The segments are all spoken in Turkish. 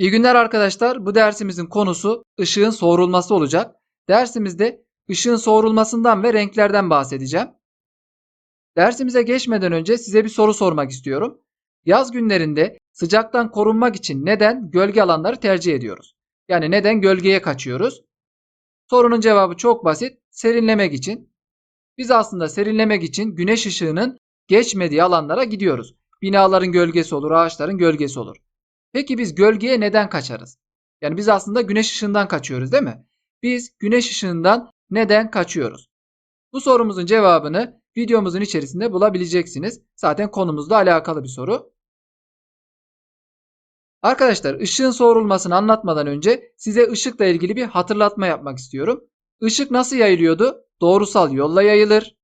İyi günler arkadaşlar. Bu dersimizin konusu ışığın soğurulması olacak. Dersimizde ışığın soğurulmasından ve renklerden bahsedeceğim. Dersimize geçmeden önce size bir soru sormak istiyorum. Yaz günlerinde sıcaktan korunmak için neden gölge alanları tercih ediyoruz? Yani neden gölgeye kaçıyoruz? Sorunun cevabı çok basit. Serinlemek için. Biz aslında serinlemek için güneş ışığının geçmediği alanlara gidiyoruz. Binaların gölgesi olur, ağaçların gölgesi olur. Peki biz gölgeye neden kaçarız? Yani biz aslında güneş ışığından kaçıyoruz değil mi? Biz güneş ışığından neden kaçıyoruz? Bu sorumuzun cevabını videomuzun içerisinde bulabileceksiniz. Zaten konumuzla alakalı bir soru. Arkadaşlar ışığın soğurulmasını anlatmadan önce size ışıkla ilgili bir hatırlatma yapmak istiyorum. Işık nasıl yayılıyordu? Doğrusal yolla yayılır.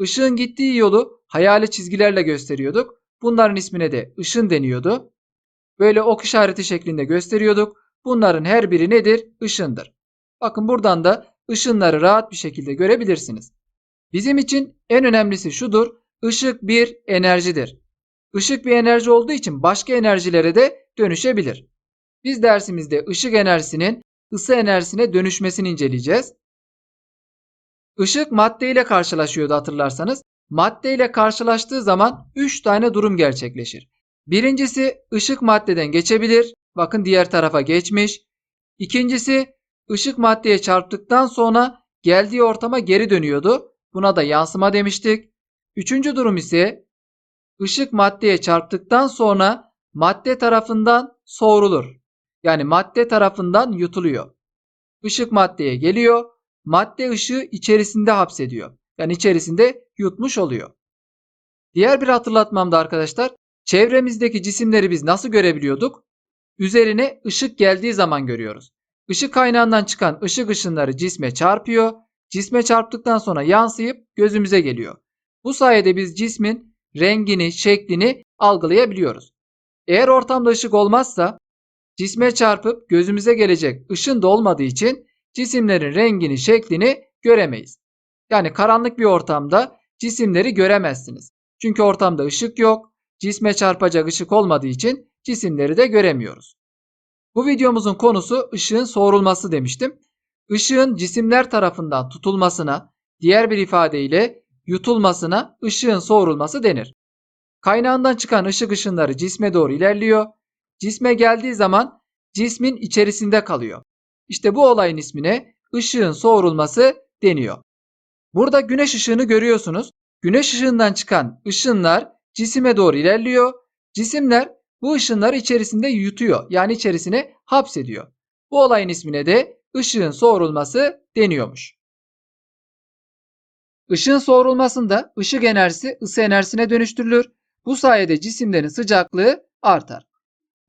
Işığın gittiği yolu hayali çizgilerle gösteriyorduk. Bunların ismine de ışın deniyordu. Böyle ok işareti şeklinde gösteriyorduk. Bunların her biri nedir? Işındır. Bakın buradan da ışınları rahat bir şekilde görebilirsiniz. Bizim için en önemlisi şudur. Işık bir enerjidir. Işık bir enerji olduğu için başka enerjilere de dönüşebilir. Biz dersimizde ışık enerjisinin ısı enerjisine dönüşmesini inceleyeceğiz. Işık madde ile karşılaşıyordu hatırlarsanız. Madde ile karşılaştığı zaman 3 tane durum gerçekleşir. Birincisi ışık maddeden geçebilir. Bakın diğer tarafa geçmiş. İkincisi ışık maddeye çarptıktan sonra geldiği ortama geri dönüyordu. Buna da yansıma demiştik. Üçüncü durum ise ışık maddeye çarptıktan sonra madde tarafından soğurulur. Yani madde tarafından yutuluyor. Işık maddeye geliyor. Madde ışığı içerisinde hapsediyor. Yani içerisinde yutmuş oluyor. Diğer bir hatırlatmam da arkadaşlar Çevremizdeki cisimleri biz nasıl görebiliyorduk? Üzerine ışık geldiği zaman görüyoruz. Işık kaynağından çıkan ışık ışınları cisme çarpıyor. Cisme çarptıktan sonra yansıyıp gözümüze geliyor. Bu sayede biz cismin rengini, şeklini algılayabiliyoruz. Eğer ortamda ışık olmazsa cisme çarpıp gözümüze gelecek ışın da olmadığı için cisimlerin rengini, şeklini göremeyiz. Yani karanlık bir ortamda cisimleri göremezsiniz. Çünkü ortamda ışık yok, cisme çarpacak ışık olmadığı için cisimleri de göremiyoruz. Bu videomuzun konusu ışığın soğurulması demiştim. Işığın cisimler tarafından tutulmasına, diğer bir ifadeyle yutulmasına ışığın soğurulması denir. Kaynağından çıkan ışık ışınları cisme doğru ilerliyor. Cisme geldiği zaman cismin içerisinde kalıyor. İşte bu olayın ismine ışığın soğurulması deniyor. Burada güneş ışığını görüyorsunuz. Güneş ışığından çıkan ışınlar cisime doğru ilerliyor. Cisimler bu ışınları içerisinde yutuyor. Yani içerisine hapsediyor. Bu olayın ismine de ışığın soğurulması deniyormuş. Işığın soğurulmasında ışık enerjisi ısı enerjisine dönüştürülür. Bu sayede cisimlerin sıcaklığı artar.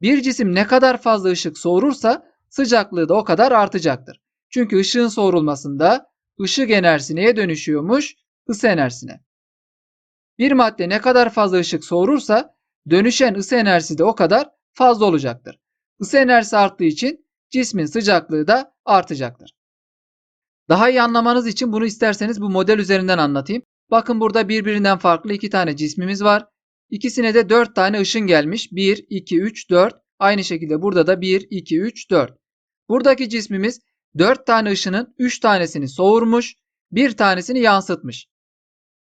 Bir cisim ne kadar fazla ışık soğurursa sıcaklığı da o kadar artacaktır. Çünkü ışığın soğurulmasında ışık enerjisi neye dönüşüyormuş? Isı enerjisine. Bir madde ne kadar fazla ışık soğurursa dönüşen ısı enerjisi de o kadar fazla olacaktır. Isı enerjisi arttığı için cismin sıcaklığı da artacaktır. Daha iyi anlamanız için bunu isterseniz bu model üzerinden anlatayım. Bakın burada birbirinden farklı iki tane cismimiz var. İkisine de 4 tane ışın gelmiş. 1, 2, 3, 4. Aynı şekilde burada da 1, 2, 3, 4. Buradaki cismimiz 4 tane ışının 3 tanesini soğurmuş, 1 tanesini yansıtmış.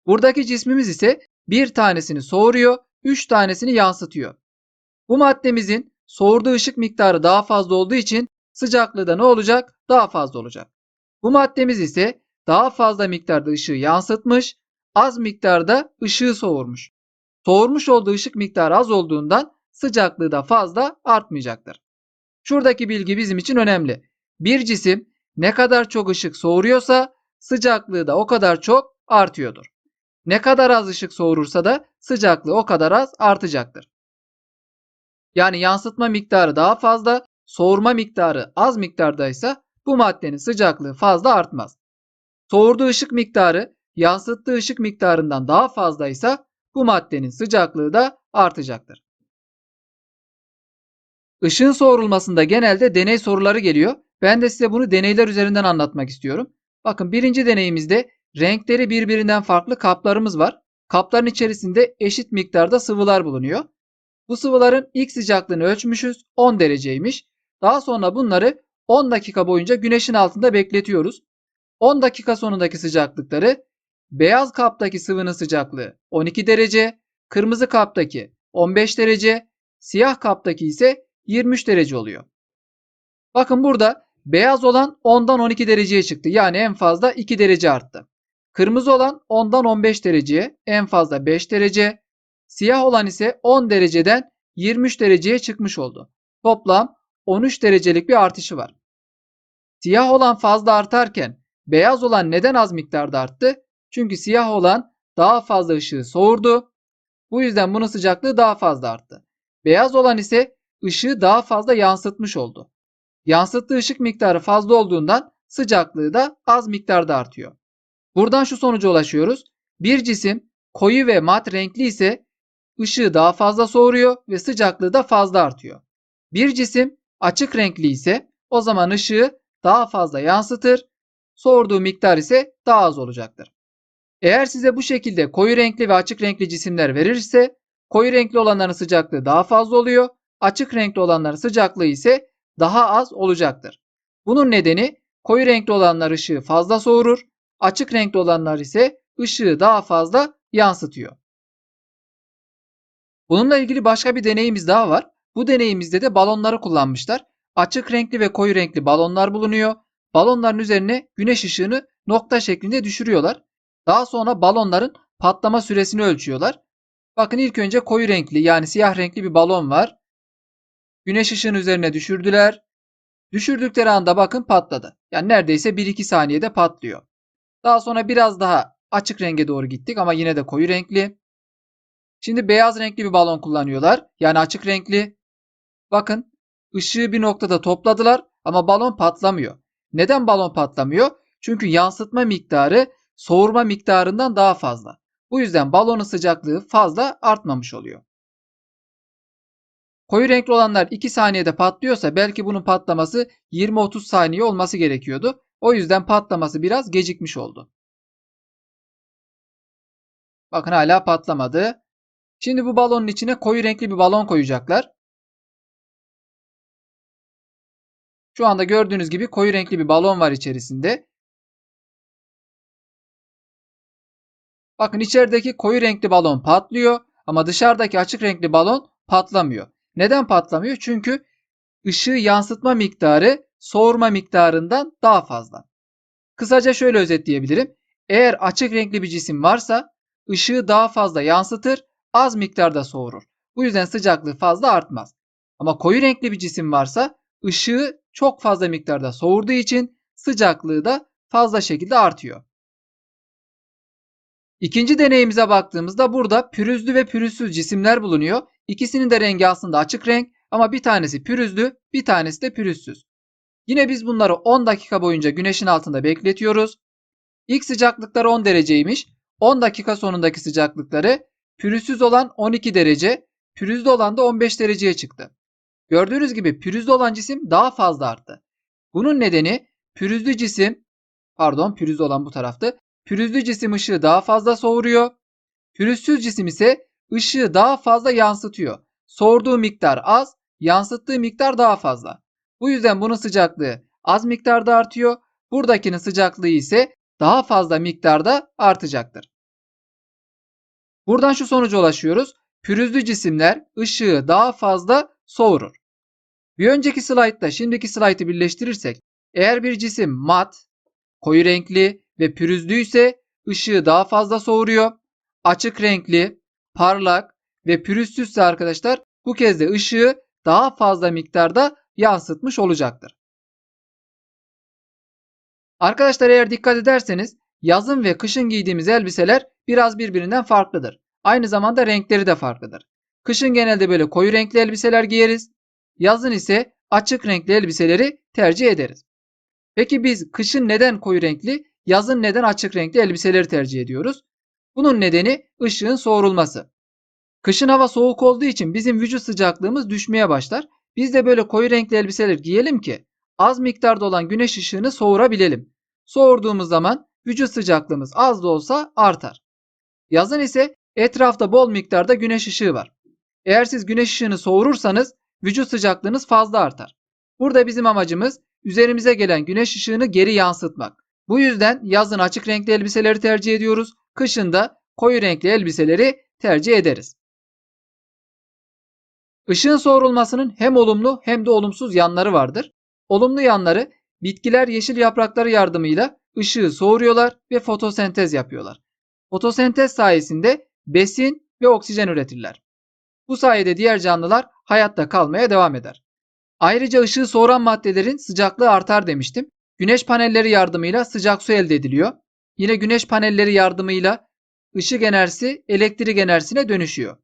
Buradaki cismimiz ise bir tanesini soğuruyor, üç tanesini yansıtıyor. Bu maddemizin soğurduğu ışık miktarı daha fazla olduğu için sıcaklığı da ne olacak? Daha fazla olacak. Bu maddemiz ise daha fazla miktarda ışığı yansıtmış, az miktarda ışığı soğurmuş. Soğurmuş olduğu ışık miktarı az olduğundan sıcaklığı da fazla artmayacaktır. Şuradaki bilgi bizim için önemli. Bir cisim ne kadar çok ışık soğuruyorsa sıcaklığı da o kadar çok artıyordur. Ne kadar az ışık soğurursa da sıcaklığı o kadar az artacaktır. Yani yansıtma miktarı daha fazla, soğurma miktarı az miktardaysa bu maddenin sıcaklığı fazla artmaz. Soğurduğu ışık miktarı yansıttığı ışık miktarından daha fazlaysa bu maddenin sıcaklığı da artacaktır. Işığın soğurulmasında genelde deney soruları geliyor. Ben de size bunu deneyler üzerinden anlatmak istiyorum. Bakın birinci deneyimizde Renkleri birbirinden farklı kaplarımız var. Kapların içerisinde eşit miktarda sıvılar bulunuyor. Bu sıvıların ilk sıcaklığını ölçmüşüz 10 dereceymiş. Daha sonra bunları 10 dakika boyunca güneşin altında bekletiyoruz. 10 dakika sonundaki sıcaklıkları beyaz kaptaki sıvının sıcaklığı 12 derece, kırmızı kaptaki 15 derece, siyah kaptaki ise 23 derece oluyor. Bakın burada beyaz olan 10'dan 12 dereceye çıktı. Yani en fazla 2 derece arttı. Kırmızı olan 10'dan 15 dereceye, en fazla 5 derece. Siyah olan ise 10 dereceden 23 dereceye çıkmış oldu. Toplam 13 derecelik bir artışı var. Siyah olan fazla artarken beyaz olan neden az miktarda arttı? Çünkü siyah olan daha fazla ışığı soğurdu. Bu yüzden bunun sıcaklığı daha fazla arttı. Beyaz olan ise ışığı daha fazla yansıtmış oldu. Yansıttığı ışık miktarı fazla olduğundan sıcaklığı da az miktarda artıyor. Buradan şu sonuca ulaşıyoruz. Bir cisim koyu ve mat renkli ise ışığı daha fazla soğuruyor ve sıcaklığı da fazla artıyor. Bir cisim açık renkli ise o zaman ışığı daha fazla yansıtır, soğurduğu miktar ise daha az olacaktır. Eğer size bu şekilde koyu renkli ve açık renkli cisimler verirse koyu renkli olanların sıcaklığı daha fazla oluyor, açık renkli olanların sıcaklığı ise daha az olacaktır. Bunun nedeni koyu renkli olanlar ışığı fazla soğurur, açık renkli olanlar ise ışığı daha fazla yansıtıyor. Bununla ilgili başka bir deneyimiz daha var. Bu deneyimizde de balonları kullanmışlar. Açık renkli ve koyu renkli balonlar bulunuyor. Balonların üzerine güneş ışığını nokta şeklinde düşürüyorlar. Daha sonra balonların patlama süresini ölçüyorlar. Bakın ilk önce koyu renkli yani siyah renkli bir balon var. Güneş ışığını üzerine düşürdüler. Düşürdükleri anda bakın patladı. Yani neredeyse 1-2 saniyede patlıyor. Daha sonra biraz daha açık renge doğru gittik ama yine de koyu renkli. Şimdi beyaz renkli bir balon kullanıyorlar. Yani açık renkli. Bakın ışığı bir noktada topladılar ama balon patlamıyor. Neden balon patlamıyor? Çünkü yansıtma miktarı soğurma miktarından daha fazla. Bu yüzden balonun sıcaklığı fazla artmamış oluyor. Koyu renkli olanlar 2 saniyede patlıyorsa belki bunun patlaması 20-30 saniye olması gerekiyordu. O yüzden patlaması biraz gecikmiş oldu. Bakın hala patlamadı. Şimdi bu balonun içine koyu renkli bir balon koyacaklar. Şu anda gördüğünüz gibi koyu renkli bir balon var içerisinde. Bakın içerideki koyu renkli balon patlıyor ama dışarıdaki açık renkli balon patlamıyor. Neden patlamıyor? Çünkü ışığı yansıtma miktarı soğurma miktarından daha fazla. Kısaca şöyle özetleyebilirim. Eğer açık renkli bir cisim varsa ışığı daha fazla yansıtır, az miktarda soğurur. Bu yüzden sıcaklığı fazla artmaz. Ama koyu renkli bir cisim varsa ışığı çok fazla miktarda soğurduğu için sıcaklığı da fazla şekilde artıyor. İkinci deneyimize baktığımızda burada pürüzlü ve pürüzsüz cisimler bulunuyor. İkisinin de rengi aslında açık renk ama bir tanesi pürüzlü, bir tanesi de pürüzsüz. Yine biz bunları 10 dakika boyunca güneşin altında bekletiyoruz. İlk sıcaklıkları 10 dereceymiş. 10 dakika sonundaki sıcaklıkları pürüzsüz olan 12 derece, pürüzlü olan da 15 dereceye çıktı. Gördüğünüz gibi pürüzlü olan cisim daha fazla arttı. Bunun nedeni pürüzlü cisim, pardon pürüzlü olan bu taraftı. Pürüzlü cisim ışığı daha fazla soğuruyor. Pürüzsüz cisim ise ışığı daha fazla yansıtıyor. Soğurduğu miktar az, yansıttığı miktar daha fazla. Bu yüzden bunun sıcaklığı az miktarda artıyor. Buradakinin sıcaklığı ise daha fazla miktarda artacaktır. Buradan şu sonuca ulaşıyoruz. Pürüzlü cisimler ışığı daha fazla soğurur. Bir önceki slaytta şimdiki slaytı birleştirirsek eğer bir cisim mat, koyu renkli ve pürüzlüyse ışığı daha fazla soğuruyor. Açık renkli, parlak ve pürüzsüzse arkadaşlar bu kez de ışığı daha fazla miktarda yansıtmış olacaktır. Arkadaşlar eğer dikkat ederseniz yazın ve kışın giydiğimiz elbiseler biraz birbirinden farklıdır. Aynı zamanda renkleri de farklıdır. Kışın genelde böyle koyu renkli elbiseler giyeriz. Yazın ise açık renkli elbiseleri tercih ederiz. Peki biz kışın neden koyu renkli, yazın neden açık renkli elbiseleri tercih ediyoruz? Bunun nedeni ışığın soğurulması. Kışın hava soğuk olduğu için bizim vücut sıcaklığımız düşmeye başlar. Biz de böyle koyu renkli elbiseler giyelim ki az miktarda olan güneş ışığını soğurabilelim. Soğurduğumuz zaman vücut sıcaklığımız az da olsa artar. Yazın ise etrafta bol miktarda güneş ışığı var. Eğer siz güneş ışığını soğurursanız vücut sıcaklığınız fazla artar. Burada bizim amacımız üzerimize gelen güneş ışığını geri yansıtmak. Bu yüzden yazın açık renkli elbiseleri tercih ediyoruz. Kışın da koyu renkli elbiseleri tercih ederiz. Işığın soğurulmasının hem olumlu hem de olumsuz yanları vardır. Olumlu yanları bitkiler yeşil yaprakları yardımıyla ışığı soğuruyorlar ve fotosentez yapıyorlar. Fotosentez sayesinde besin ve oksijen üretirler. Bu sayede diğer canlılar hayatta kalmaya devam eder. Ayrıca ışığı soğuran maddelerin sıcaklığı artar demiştim. Güneş panelleri yardımıyla sıcak su elde ediliyor. Yine güneş panelleri yardımıyla ışık enerjisi elektrik enerjisine dönüşüyor.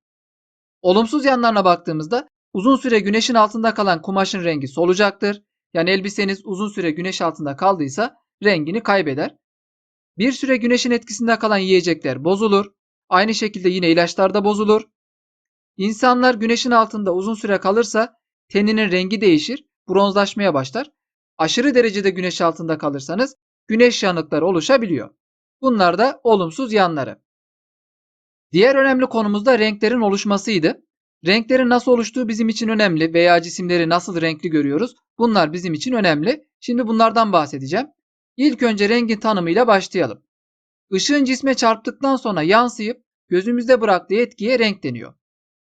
Olumsuz yanlarına baktığımızda uzun süre güneşin altında kalan kumaşın rengi solacaktır. Yani elbiseniz uzun süre güneş altında kaldıysa rengini kaybeder. Bir süre güneşin etkisinde kalan yiyecekler bozulur. Aynı şekilde yine ilaçlar da bozulur. İnsanlar güneşin altında uzun süre kalırsa teninin rengi değişir, bronzlaşmaya başlar. Aşırı derecede güneş altında kalırsanız güneş yanıkları oluşabiliyor. Bunlar da olumsuz yanları. Diğer önemli konumuz da renklerin oluşmasıydı. Renklerin nasıl oluştuğu bizim için önemli veya cisimleri nasıl renkli görüyoruz. Bunlar bizim için önemli. Şimdi bunlardan bahsedeceğim. İlk önce rengin tanımıyla başlayalım. Işığın cisme çarptıktan sonra yansıyıp gözümüzde bıraktığı etkiye renk deniyor.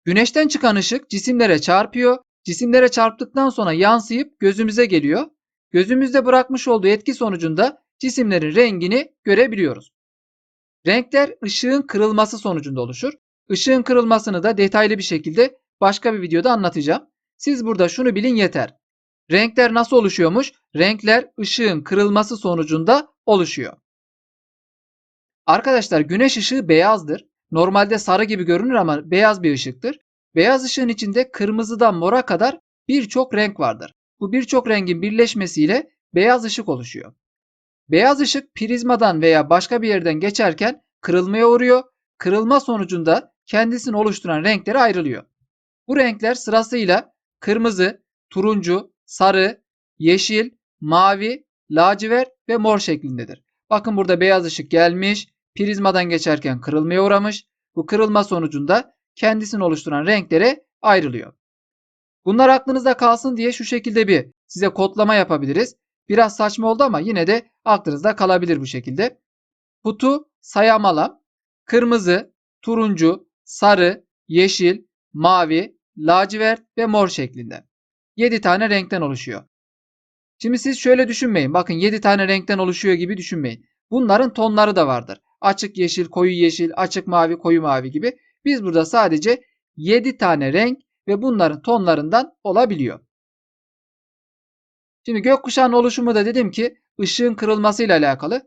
Güneşten çıkan ışık cisimlere çarpıyor. Cisimlere çarptıktan sonra yansıyıp gözümüze geliyor. Gözümüzde bırakmış olduğu etki sonucunda cisimlerin rengini görebiliyoruz. Renkler ışığın kırılması sonucunda oluşur. Işığın kırılmasını da detaylı bir şekilde başka bir videoda anlatacağım. Siz burada şunu bilin yeter. Renkler nasıl oluşuyormuş? Renkler ışığın kırılması sonucunda oluşuyor. Arkadaşlar güneş ışığı beyazdır. Normalde sarı gibi görünür ama beyaz bir ışıktır. Beyaz ışığın içinde kırmızıdan mora kadar birçok renk vardır. Bu birçok rengin birleşmesiyle beyaz ışık oluşuyor. Beyaz ışık prizmadan veya başka bir yerden geçerken kırılmaya uğruyor. Kırılma sonucunda kendisini oluşturan renklere ayrılıyor. Bu renkler sırasıyla kırmızı, turuncu, sarı, yeşil, mavi, lacivert ve mor şeklindedir. Bakın burada beyaz ışık gelmiş, prizmadan geçerken kırılmaya uğramış. Bu kırılma sonucunda kendisini oluşturan renklere ayrılıyor. Bunlar aklınızda kalsın diye şu şekilde bir size kodlama yapabiliriz. Biraz saçma oldu ama yine de aklınızda kalabilir bu şekilde. Kutu sayamalam kırmızı, turuncu, sarı, yeşil, mavi, lacivert ve mor şeklinde. 7 tane renkten oluşuyor. Şimdi siz şöyle düşünmeyin. Bakın 7 tane renkten oluşuyor gibi düşünmeyin. Bunların tonları da vardır. Açık yeşil, koyu yeşil, açık mavi, koyu mavi gibi. Biz burada sadece 7 tane renk ve bunların tonlarından olabiliyor. Şimdi gökkuşağının oluşumu da dedim ki ışığın kırılmasıyla alakalı.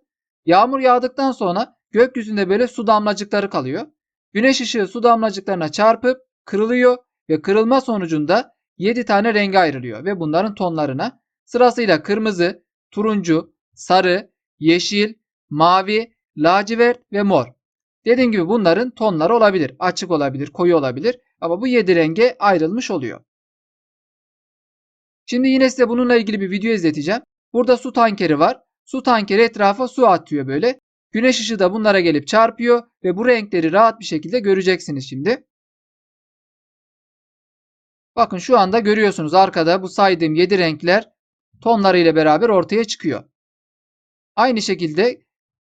Yağmur yağdıktan sonra gökyüzünde böyle su damlacıkları kalıyor. Güneş ışığı su damlacıklarına çarpıp kırılıyor ve kırılma sonucunda 7 tane renge ayrılıyor ve bunların tonlarına sırasıyla kırmızı, turuncu, sarı, yeşil, mavi, lacivert ve mor. Dediğim gibi bunların tonları olabilir. Açık olabilir, koyu olabilir ama bu 7 renge ayrılmış oluyor. Şimdi yine size bununla ilgili bir video izleteceğim. Burada su tankeri var. Su tankeri etrafa su atıyor böyle. Güneş ışığı da bunlara gelip çarpıyor ve bu renkleri rahat bir şekilde göreceksiniz şimdi. Bakın şu anda görüyorsunuz arkada bu saydığım 7 renkler tonları ile beraber ortaya çıkıyor. Aynı şekilde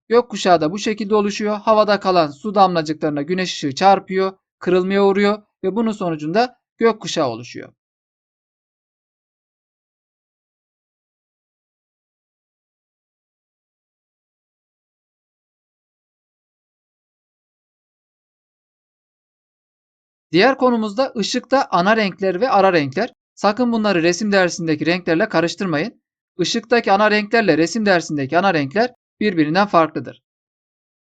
gökkuşağı da bu şekilde oluşuyor. Havada kalan su damlacıklarına güneş ışığı çarpıyor, kırılmaya uğruyor ve bunun sonucunda gökkuşağı oluşuyor. Diğer konumuzda ışıkta ana renkler ve ara renkler. Sakın bunları resim dersindeki renklerle karıştırmayın. Işıktaki ana renklerle resim dersindeki ana renkler birbirinden farklıdır.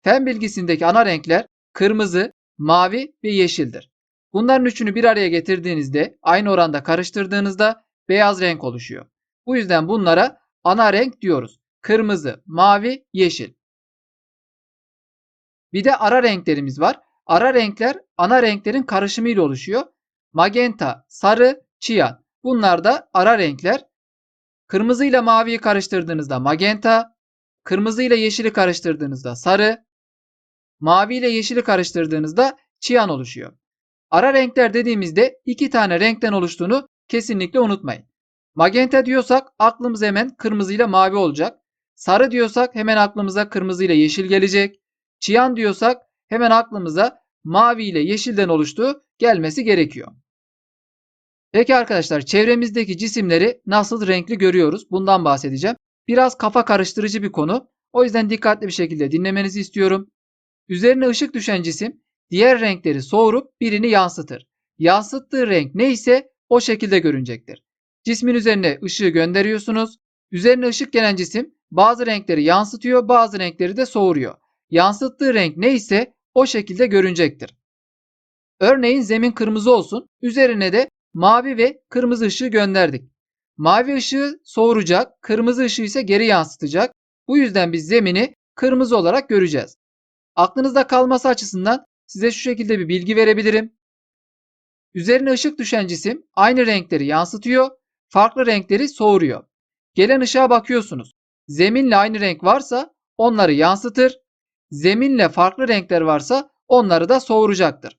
Fen bilgisindeki ana renkler kırmızı, mavi ve yeşildir. Bunların üçünü bir araya getirdiğinizde, aynı oranda karıştırdığınızda beyaz renk oluşuyor. Bu yüzden bunlara ana renk diyoruz. Kırmızı, mavi, yeşil. Bir de ara renklerimiz var. Ara renkler ana renklerin karışımı ile oluşuyor. Magenta, sarı, çiyan. Bunlar da ara renkler. Kırmızı ile maviyi karıştırdığınızda magenta, kırmızı ile yeşili karıştırdığınızda sarı, mavi ile yeşili karıştırdığınızda çiyan oluşuyor. Ara renkler dediğimizde iki tane renkten oluştuğunu kesinlikle unutmayın. Magenta diyorsak aklımız hemen kırmızı ile mavi olacak. Sarı diyorsak hemen aklımıza kırmızı ile yeşil gelecek. Çiyan diyorsak hemen aklımıza mavi ile yeşilden oluştuğu gelmesi gerekiyor. Peki arkadaşlar çevremizdeki cisimleri nasıl renkli görüyoruz? Bundan bahsedeceğim. Biraz kafa karıştırıcı bir konu. O yüzden dikkatli bir şekilde dinlemenizi istiyorum. Üzerine ışık düşen cisim diğer renkleri soğurup birini yansıtır. Yansıttığı renk neyse o şekilde görünecektir. Cismin üzerine ışığı gönderiyorsunuz. Üzerine ışık gelen cisim bazı renkleri yansıtıyor, bazı renkleri de soğuruyor. Yansıttığı renk neyse o şekilde görünecektir. Örneğin zemin kırmızı olsun, üzerine de mavi ve kırmızı ışığı gönderdik. Mavi ışığı soğuracak, kırmızı ışığı ise geri yansıtacak. Bu yüzden biz zemini kırmızı olarak göreceğiz. Aklınızda kalması açısından size şu şekilde bir bilgi verebilirim. Üzerine ışık düşen cisim aynı renkleri yansıtıyor, farklı renkleri soğuruyor. Gelen ışığa bakıyorsunuz. Zeminle aynı renk varsa onları yansıtır, zeminle farklı renkler varsa onları da soğuracaktır.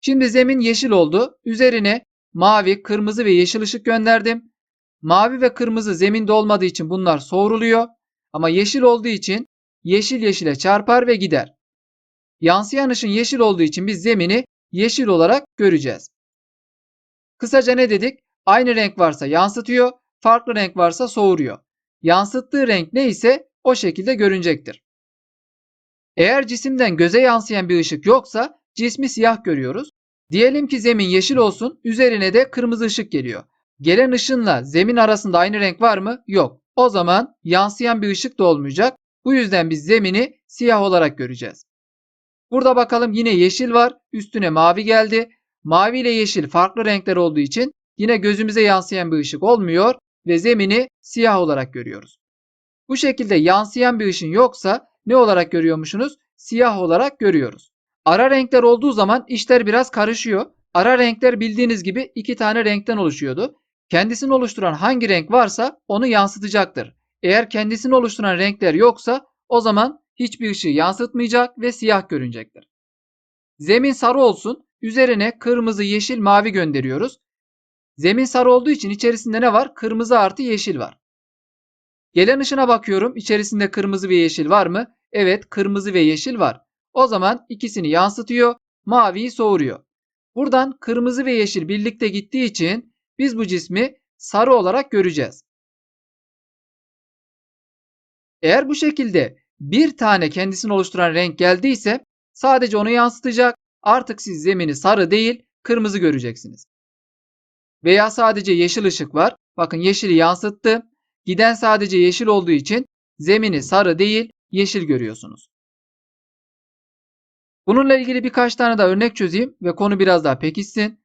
Şimdi zemin yeşil oldu. Üzerine mavi, kırmızı ve yeşil ışık gönderdim. Mavi ve kırmızı zeminde olmadığı için bunlar soğuruluyor. Ama yeşil olduğu için yeşil yeşile çarpar ve gider. Yansıyan ışın yeşil olduğu için biz zemini yeşil olarak göreceğiz. Kısaca ne dedik? Aynı renk varsa yansıtıyor, farklı renk varsa soğuruyor. Yansıttığı renk neyse o şekilde görünecektir. Eğer cisimden göze yansıyan bir ışık yoksa cismi siyah görüyoruz. Diyelim ki zemin yeşil olsun, üzerine de kırmızı ışık geliyor. Gelen ışınla zemin arasında aynı renk var mı? Yok. O zaman yansıyan bir ışık da olmayacak. Bu yüzden biz zemini siyah olarak göreceğiz. Burada bakalım yine yeşil var. Üstüne mavi geldi. Mavi ile yeşil farklı renkler olduğu için yine gözümüze yansıyan bir ışık olmuyor ve zemini siyah olarak görüyoruz. Bu şekilde yansıyan bir ışın yoksa ne olarak görüyormuşsunuz? Siyah olarak görüyoruz. Ara renkler olduğu zaman işler biraz karışıyor. Ara renkler bildiğiniz gibi iki tane renkten oluşuyordu. Kendisini oluşturan hangi renk varsa onu yansıtacaktır. Eğer kendisini oluşturan renkler yoksa o zaman hiçbir ışığı yansıtmayacak ve siyah görünecektir. Zemin sarı olsun. Üzerine kırmızı, yeşil, mavi gönderiyoruz. Zemin sarı olduğu için içerisinde ne var? Kırmızı artı yeşil var. Gelen ışına bakıyorum. İçerisinde kırmızı ve yeşil var mı? Evet, kırmızı ve yeşil var. O zaman ikisini yansıtıyor, maviyi soğuruyor. Buradan kırmızı ve yeşil birlikte gittiği için biz bu cismi sarı olarak göreceğiz. Eğer bu şekilde bir tane kendisini oluşturan renk geldiyse sadece onu yansıtacak. Artık siz zemini sarı değil kırmızı göreceksiniz. Veya sadece yeşil ışık var. Bakın yeşili yansıttı. Giden sadece yeşil olduğu için zemini sarı değil yeşil görüyorsunuz. Bununla ilgili birkaç tane daha örnek çözeyim ve konu biraz daha pekişsin.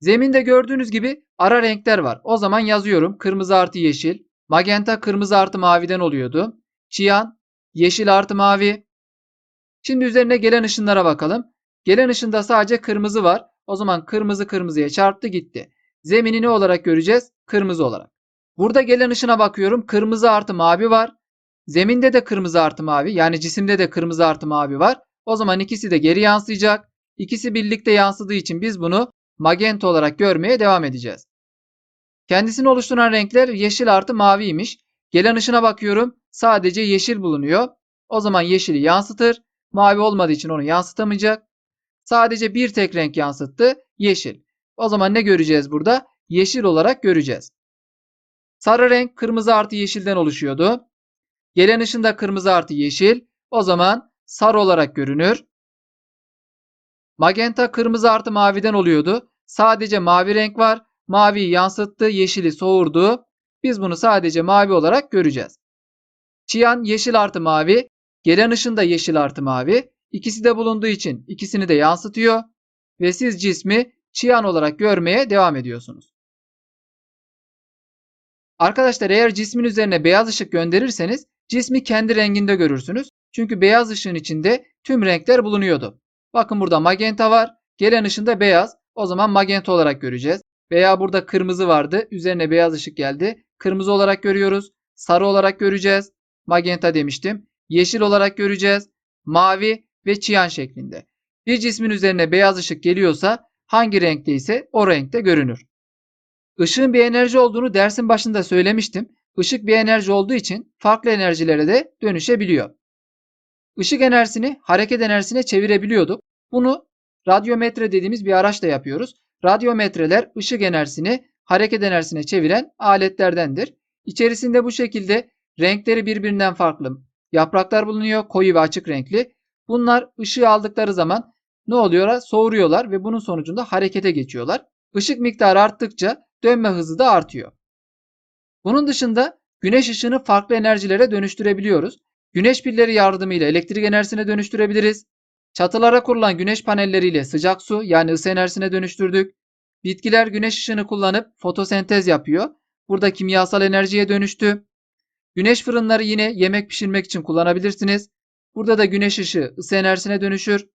Zeminde gördüğünüz gibi ara renkler var. O zaman yazıyorum. Kırmızı artı yeşil. Magenta kırmızı artı maviden oluyordu. Çiyan yeşil artı mavi. Şimdi üzerine gelen ışınlara bakalım. Gelen ışında sadece kırmızı var. O zaman kırmızı kırmızıya çarptı gitti. Zemini ne olarak göreceğiz? Kırmızı olarak. Burada gelen ışına bakıyorum. Kırmızı artı mavi var. Zeminde de kırmızı artı mavi yani cisimde de kırmızı artı mavi var. O zaman ikisi de geri yansıyacak. İkisi birlikte yansıdığı için biz bunu magenta olarak görmeye devam edeceğiz. Kendisini oluşturan renkler yeşil artı maviymiş. Gelen ışına bakıyorum. Sadece yeşil bulunuyor. O zaman yeşili yansıtır. Mavi olmadığı için onu yansıtamayacak. Sadece bir tek renk yansıttı. Yeşil. O zaman ne göreceğiz burada? Yeşil olarak göreceğiz. Sarı renk kırmızı artı yeşilden oluşuyordu. Gelen ışında kırmızı artı yeşil. O zaman sarı olarak görünür. Magenta kırmızı artı maviden oluyordu. Sadece mavi renk var. Maviyi yansıttı, yeşili soğurdu. Biz bunu sadece mavi olarak göreceğiz. Çiyan yeşil artı mavi, gelen ışın da yeşil artı mavi. İkisi de bulunduğu için ikisini de yansıtıyor ve siz cismi çiyan olarak görmeye devam ediyorsunuz. Arkadaşlar eğer cismin üzerine beyaz ışık gönderirseniz cismi kendi renginde görürsünüz. Çünkü beyaz ışığın içinde tüm renkler bulunuyordu. Bakın burada magenta var. Gelen ışında beyaz. O zaman magenta olarak göreceğiz. Veya burada kırmızı vardı. Üzerine beyaz ışık geldi. Kırmızı olarak görüyoruz. Sarı olarak göreceğiz. Magenta demiştim. Yeşil olarak göreceğiz. Mavi ve çiyan şeklinde. Bir cismin üzerine beyaz ışık geliyorsa hangi renkte ise o renkte görünür. Işığın bir enerji olduğunu dersin başında söylemiştim. Işık bir enerji olduğu için farklı enerjilere de dönüşebiliyor. Işık enerjisini hareket enerjisine çevirebiliyorduk. Bunu radyometre dediğimiz bir araçla yapıyoruz. Radyometreler ışık enerjisini hareket enerjisine çeviren aletlerdendir. İçerisinde bu şekilde renkleri birbirinden farklı yapraklar bulunuyor. Koyu ve açık renkli. Bunlar ışığı aldıkları zaman ne oluyor? Soğuruyorlar ve bunun sonucunda harekete geçiyorlar. Işık miktarı arttıkça dönme hızı da artıyor. Bunun dışında güneş ışığını farklı enerjilere dönüştürebiliyoruz. Güneş pilleri yardımıyla elektrik enerjisine dönüştürebiliriz. Çatılara kurulan güneş panelleriyle sıcak su yani ısı enerjisine dönüştürdük. Bitkiler güneş ışığını kullanıp fotosentez yapıyor. Burada kimyasal enerjiye dönüştü. Güneş fırınları yine yemek pişirmek için kullanabilirsiniz. Burada da güneş ışığı ısı enerjisine dönüşür.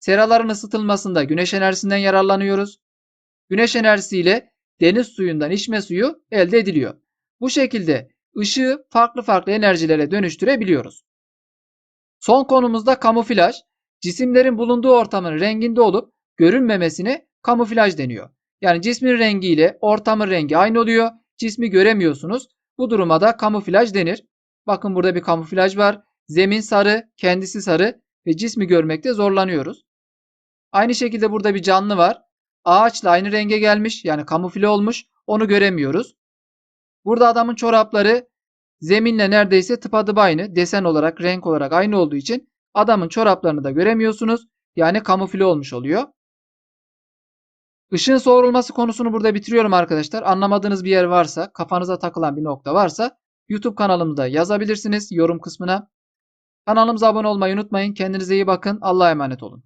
Seraların ısıtılmasında güneş enerjisinden yararlanıyoruz. Güneş enerjisiyle deniz suyundan içme suyu elde ediliyor. Bu şekilde ışığı farklı farklı enerjilere dönüştürebiliyoruz. Son konumuzda kamuflaj. Cisimlerin bulunduğu ortamın renginde olup görünmemesine kamuflaj deniyor. Yani cismin rengiyle ortamın rengi aynı oluyor. Cismi göremiyorsunuz. Bu duruma da kamuflaj denir. Bakın burada bir kamuflaj var. Zemin sarı, kendisi sarı ve cismi görmekte zorlanıyoruz. Aynı şekilde burada bir canlı var. Ağaçla aynı renge gelmiş yani kamufle olmuş. Onu göremiyoruz. Burada adamın çorapları zeminle neredeyse tıpatıp aynı. Desen olarak, renk olarak aynı olduğu için adamın çoraplarını da göremiyorsunuz. Yani kamufle olmuş oluyor. Işığın soğurulması konusunu burada bitiriyorum arkadaşlar. Anlamadığınız bir yer varsa, kafanıza takılan bir nokta varsa YouTube kanalımda yazabilirsiniz yorum kısmına. Kanalımıza abone olmayı unutmayın. Kendinize iyi bakın. Allah'a emanet olun.